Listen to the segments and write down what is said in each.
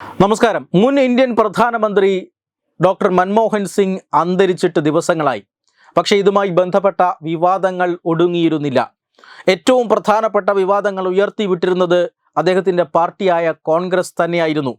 നമസ്കാരം. മുൻ ഇന്ത്യൻ പ്രധാനമന്ത്രി ഡോക്ടർ മൻമോഹൻ സിംഗ് അന്തരിച്ചിട്ട് ദിവസങ്ങളായി. പക്ഷേ ഇതുമായി ബന്ധപ്പെട്ട വിവാദങ്ങൾ ഒടുങ്ങിയിരുന്നില്ല. ഏറ്റവും പ്രധാനപ്പെട്ട വിവാദങ്ങൾ ഉയർത്തിവിട്ടിരുന്നത് അദ്ദേഹത്തിന്റെ പാർട്ടിയായ കോൺഗ്രസ് തന്നെയായിരുന്നു.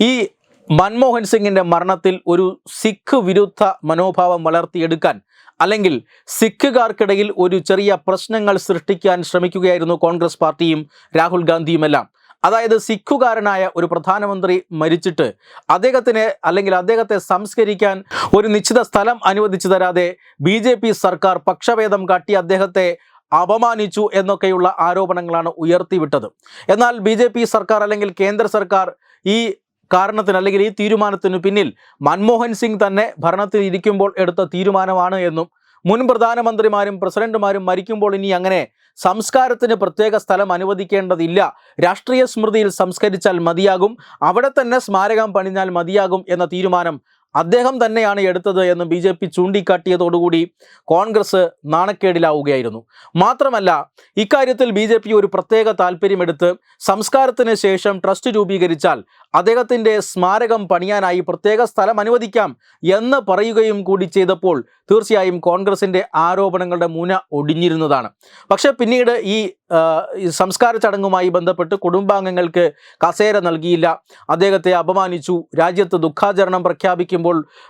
ഈ മൻമോഹൻ സിംഗിന്റെ മരണത്തിൽ ഒരു സിഖ് വിരുദ്ധ മനോഭാവം വളർത്തിയെടുക്കാൻ അല്ലെങ്കിൽ സിഖുകാർക്കിടയിൽ ഒരു ചെറിയ പ്രശ്നങ്ങൾ സൃഷ്ടിക്കാൻ ശ്രമിക്കുകയായിരുന്നു കോൺഗ്രസ് പാർട്ടിയും രാഹുൽ ഗാന്ധിയുമെല്ലാം. അതായത് സിഖുകാരനായ ഒരു പ്രധാനമന്ത്രി മരിച്ചിട്ട് അദ്ദേഹത്തിന് അല്ലെങ്കിൽ അദ്ദേഹത്തെ സംസ്കരിക്കാൻ ഒരു നിശ്ചിത സ്ഥലം അനുവദിച്ചു തരാതെ ബി സർക്കാർ പക്ഷഭേദം കാട്ടി അദ്ദേഹത്തെ അപമാനിച്ചു എന്നൊക്കെയുള്ള ആരോപണങ്ങളാണ് ഉയർത്തിവിട്ടത്. എന്നാൽ ബി ജെ പി സർക്കാർ അല്ലെങ്കിൽ കേന്ദ്ര സർക്കാർ ഈ കാരണത്തിന് അല്ലെങ്കിൽ ഈ തീരുമാനത്തിന് പിന്നിൽ മൻമോഹൻ സിംഗ് തന്നെ ഭരണത്തിൽ ഇരിക്കുമ്പോൾ എടുത്ത തീരുമാനമാണ് എന്നും മുൻ പ്രധാനമന്ത്രിമാരും പ്രസിഡന്റുമാരും മരിക്കുമ്പോൾ ഇനി അങ്ങനെ സംസ്കാരത്തിന് പ്രത്യേക സ്ഥലം അനുവദിക്കേണ്ടതില്ല. രാഷ്ട്രീയ സ്മൃതിയിൽ സംസ്കരിച്ചാൽ മതിയാകും. അവിടെ തന്നെ സ്മാരകം പണിഞ്ഞാൽ മതിയാകും എന്ന തീരുമാനം അദ്ദേഹം തന്നെയാണ് എടുത്തത് എന്ന് ബി ജെ പി ചൂണ്ടിക്കാട്ടിയതോടുകൂടി കോൺഗ്രസ് നാണക്കേടിലാവുകയായിരുന്നു. മാത്രമല്ല ഇക്കാര്യത്തിൽ ബി ജെ പി ഒരു പ്രത്യേക താല്പര്യമെടുത്ത് സംസ്കാരത്തിന് ശേഷം ട്രസ്റ്റ് രൂപീകരിച്ചാൽ അദ്ദേഹത്തിന്റെ സ്മാരകം പണിയാനായി പ്രത്യേക സ്ഥലം അനുവദിക്കാം എന്ന് പറയുകയും കൂടി ചെയ്തപ്പോൾ തീർച്ചയായും കോൺഗ്രസിന്റെ ആരോപണങ്ങളുടെ മുന ഒടിഞ്ഞിരുന്നതാണ്. പക്ഷേ പിന്നീട് ഈ സംസ്കാര ചടങ്ങുമായി ബന്ധപ്പെട്ട് കുടുംബാംഗങ്ങൾക്ക് കസേര നൽകിയില്ല. അദ്ദേഹത്തെ അപമാനിച്ചു. രാജ്യത്ത് ദുഃഖാചരണം പ്രഖ്യാപിക്കുമ്പോൾ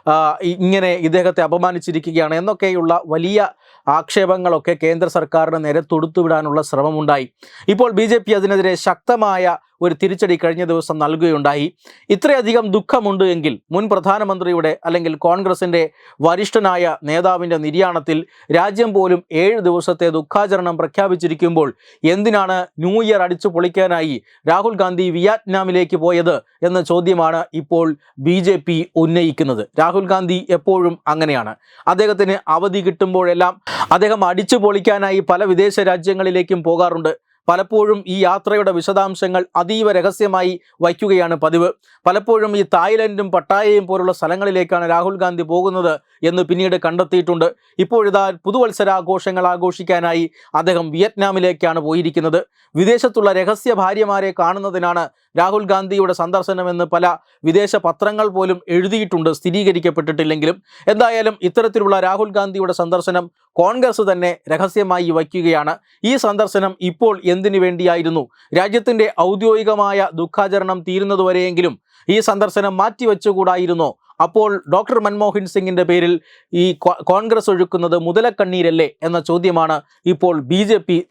ആ, ഇങ്ങനെ ഇദ്ദേഹത്തെ അപമാനിച്ചിരിക്കുകയാണ് എന്നൊക്കെയുള്ള വലിയ ആക്ഷേപങ്ങളൊക്കെ കേന്ദ്ര സർക്കാരിന് നേരെ തൊടുത്തുവിടാനുള്ള ശ്രമമുണ്ടായി. ഇപ്പോൾ ബി ജെ പി അതിനെതിരെ ശക്തമായ ഒരു തിരിച്ചടി കഴിഞ്ഞ ദിവസം നൽകുകയുണ്ടായി. ഇത്രയധികം ദുഃഖമുണ്ട് എങ്കിൽ മുൻ പ്രധാനമന്ത്രിയുടെ അല്ലെങ്കിൽ കോൺഗ്രസിന്റെ വരിഷ്ഠനായ നേതാവിന്റെ നിര്യാണത്തിൽ രാജ്യം പോലും ഏഴ് ദിവസത്തെ ദുഃഖാചരണം പ്രഖ്യാപിച്ചിരിക്കുമ്പോൾ എന്തിനാണ് ന്യൂ ഇയർ അടിച്ചു പൊളിക്കാനായി രാഹുൽ ഗാന്ധി വിയറ്റ്നാമിലേക്ക് പോയത് എന്ന ചോദ്യമാണ് ഇപ്പോൾ ബി ജെ പി ഉന്നയിക്കുന്നത്. രാഹുൽ ഗാന്ധി എപ്പോഴും അങ്ങനെയാണ്. അദ്ദേഹത്തിന് അവധി കിട്ടുമ്പോഴെല്ലാം അദ്ദേഹം അടിച്ചു പൊളിക്കാനായി പല വിദേശ രാജ്യങ്ങളിലേക്കും പോകാറുണ്ട്. പലപ്പോഴും ഈ യാത്രയുടെ വിശദാംശങ്ങൾ അതീവ രഹസ്യമായി വയ്ക്കുകയാണ് പതിവ്. പലപ്പോഴും ഈ തായ്ലൻഡും പട്ടായയും പോലുള്ള സ്ഥലങ്ങളിലേക്കാണ് രാഹുൽ ഗാന്ധി പോകുന്നത് എന്ന് പിന്നീട് കണ്ടെത്തിയിട്ടുണ്ട്. ഇപ്പോഴിതാ പുതുവത്സരാഘോഷങ്ങൾ ആഘോഷിക്കാനായി അദ്ദേഹം വിയറ്റ്നാമിലേക്കാണ് പോയിരിക്കുന്നത്. വിദേശത്തുള്ള രഹസ്യ ഭാര്യമാരെ കാണുന്നതിനാണ് രാഹുൽ ഗാന്ധിയുടെ സന്ദർശനമെന്ന് പല വിദേശ പത്രങ്ങൾ പോലും എഴുതിയിട്ടുണ്ട് സ്ഥിരീകരിക്കപ്പെട്ടിട്ടില്ലെങ്കിലും. എന്തായാലും ഇത്തരത്തിലുള്ള രാഹുൽ ഗാന്ധിയുടെ സന്ദർശനം കോൺഗ്രസ് തന്നെ രഹസ്യമായി വയ്ക്കുകയാണ്. ഈ സന്ദർശനം ഇപ്പോൾ എന്തിനു വേണ്ടിയായിരുന്നു? രാജ്യത്തിന്റെ ഔദ്യോഗികമായ ദുഃഖാചരണം തീരുന്നതുവരെയെങ്കിലും ഈ സന്ദർശനം മാറ്റിവെച്ചുകൂടായിരുന്നോ? അപ്പോൾ ഡോക്ടർ മൻമോഹൻ സിംഗിന്റെ പേരിൽ ഈ കോൺഗ്രസ് ഒഴുക്കുന്നത് മുതലക്കണ്ണീരല്ലേ എന്ന ചോദ്യമാണ് ഇപ്പോൾ ബി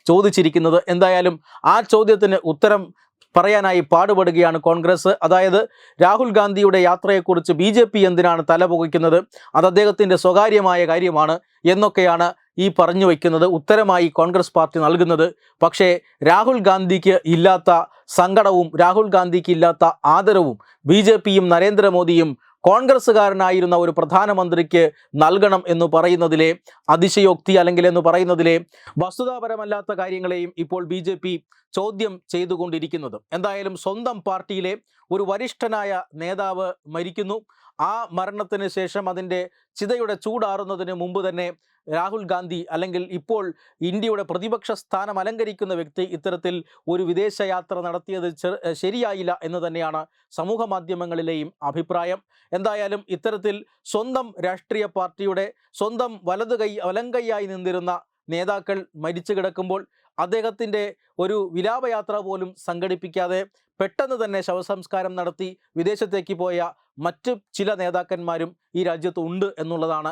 ചോദിച്ചിരിക്കുന്നത്. എന്തായാലും ആ ചോദ്യത്തിന് ഉത്തരം പറയാനായി പാടുപെടുകയാണ് കോൺഗ്രസ്. അതായത് രാഹുൽ ഗാന്ധിയുടെ യാത്രയെക്കുറിച്ച് ബി ജെ പി എന്തിനാണ് തലപുകയ്ക്കുന്നത്? അത് അദ്ദേഹത്തിന്റെ സ്വകാര്യമായ കാര്യമാണ് എന്നൊക്കെയാണ് ഈ പറഞ്ഞു വയ്ക്കുന്നത് ഉത്തരമായി കോൺഗ്രസ് പാർട്ടി നൽകുന്നത്. പക്ഷേ രാഹുൽ ഗാന്ധിക്ക് ഇല്ലാത്ത സങ്കടവും രാഹുൽ ഗാന്ധിക്ക് ഇല്ലാത്ത ആദരവും ബി ജെ പിയും നരേന്ദ്രമോദിയും കോൺഗ്രസ്സുകാരനായിരുന്ന ഒരു പ്രധാനമന്ത്രിക്ക് നൽകണം എന്ന് പറയുന്നതിലെ അതിശയോക്തി അല്ലെങ്കിൽ എന്ന് പറയുന്നതിലെ വസ്തുതാപരമല്ലാത്ത കാര്യങ്ങളെയും ഇപ്പോൾ ബി ചോദ്യം ചെയ്തുകൊണ്ടിരിക്കുന്നത്. എന്തായാലും സ്വന്തം പാർട്ടിയിലെ ഒരു വരിഷ്ഠനായ നേതാവ് മരിക്കുന്നു. ആ മരണത്തിന് ശേഷം അതിന്റെ ചിതയുടെ ചൂടാറുന്നതിന് മുമ്പ് തന്നെ രാഹുൽ ഗാന്ധി അല്ലെങ്കിൽ ഇപ്പോൾ ഇന്ത്യയുടെ പ്രതിപക്ഷ സ്ഥാനം അലങ്കരിക്കുന്ന വ്യക്തി ഇത്തരത്തിൽ ഒരു വിദേശയാത്ര നടത്തിയത് ശരിയായില്ല എന്ന് തന്നെയാണ് സമൂഹ മാധ്യമങ്ങളിലെയും അഭിപ്രായം. എന്തായാലും ഇത്തരത്തിൽ സ്വന്തം രാഷ്ട്രീയ പാർട്ടിയുടെ സ്വന്തം വലതു കൈ വലങ്കൈയായി നിന്നിരുന്ന നേതാക്കൾ മരിച്ചു കിടക്കുമ്പോൾ അദ്ദേഹത്തിന്റെ ഒരു വിലാപയാത്ര പോലും സംഘടിപ്പിക്കാതെ പെട്ടെന്ന് തന്നെ ശവസംസ്കാരം നടത്തി വിദേശത്തേക്ക് പോയ മറ്റ് ചില നേതാക്കന്മാരും ഈ രാജ്യത്ത് ഉണ്ട് എന്നുള്ളതാണ്